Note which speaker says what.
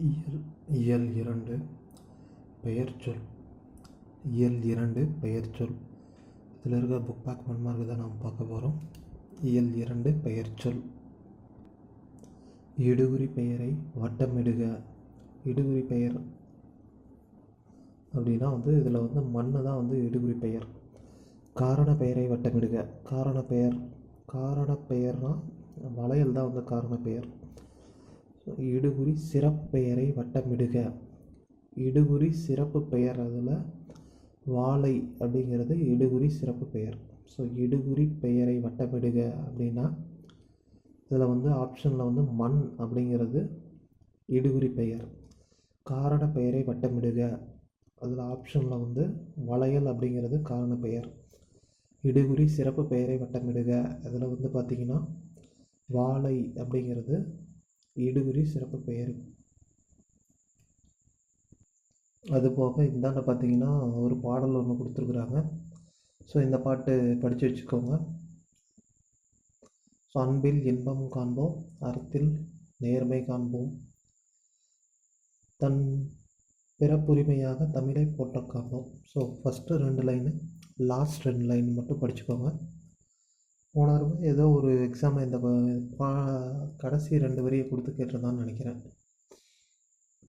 Speaker 1: இயல் இயல் இரண்டு பெயர்ச்சொல் இயல் இரண்டு பெயர்ச்சொல் இதில் இருக்க புக் பேக் ஒன் மார்க் தான் நாம் பார்க்க போகிறோம் இயல் இரண்டு பெயர்ச்சொல் இடுகுறி பெயரை வட்டமிடுக இடுகுறி பெயர் அப்படின்னா வந்து இதில் வந்து மண்ணு தான் வந்து இடுகுறி பெயர். காரண பெயரை வட்டமிடுக காரண பெயர் காரண பெயர்னால் வளையல் தான் வந்து காரண பெயர். இடுகுறி சிறப்பு பெயரை வட்டமிடுக. இடுகுறி சிறப்பு பெயர் அதில் வாழை அப்படிங்கிறது இடுகுறி சிறப்பு பெயர். ஸோ இடுகுறி பெயரை வட்டமிடுக அப்படின்னா இதில் வந்து ஆப்ஷனில் வந்து மண் அப்படிங்கிறது இடுகுறி பெயர். காரண பெயரை வட்டமிடுக. அதில் ஆப்ஷனில் வந்து வளையல் அப்படிங்கிறது காரண பெயர். இடுகுறி சிறப்பு பெயரை வட்டமிடுக. அதில் வந்து பார்த்திங்கன்னா வாழை அப்படிங்கிறது இடுகுறி சிறப்பு பெயர். அதுபோக இந்தாண்ட பார்த்தீங்கன்னா ஒரு பாடல் ஒன்று கொடுத்துருக்குறாங்க. ஸோ இந்த பாட்டு படித்து வச்சுக்கோங்க. ஸோ அன்பில் இன்பம் காண்போம் அறத்தில் நேர்மை காண்போம். தன் பிறப்புரிமையாக தமிழை போட்ட காண்போம். ஸோ ஃபஸ்ட்டு ரெண்டு லைனு லாஸ்ட் ரெண்டு லைன் மட்டும் படிச்சுக்கோங்க. போன தடவை ஏதோ ஒரு எக்ஸாமில் இந்த பா கடைசி ரெண்டு வரியை கொடுத்து கேட்டிருந்தான்னு நினைக்கிறேன்.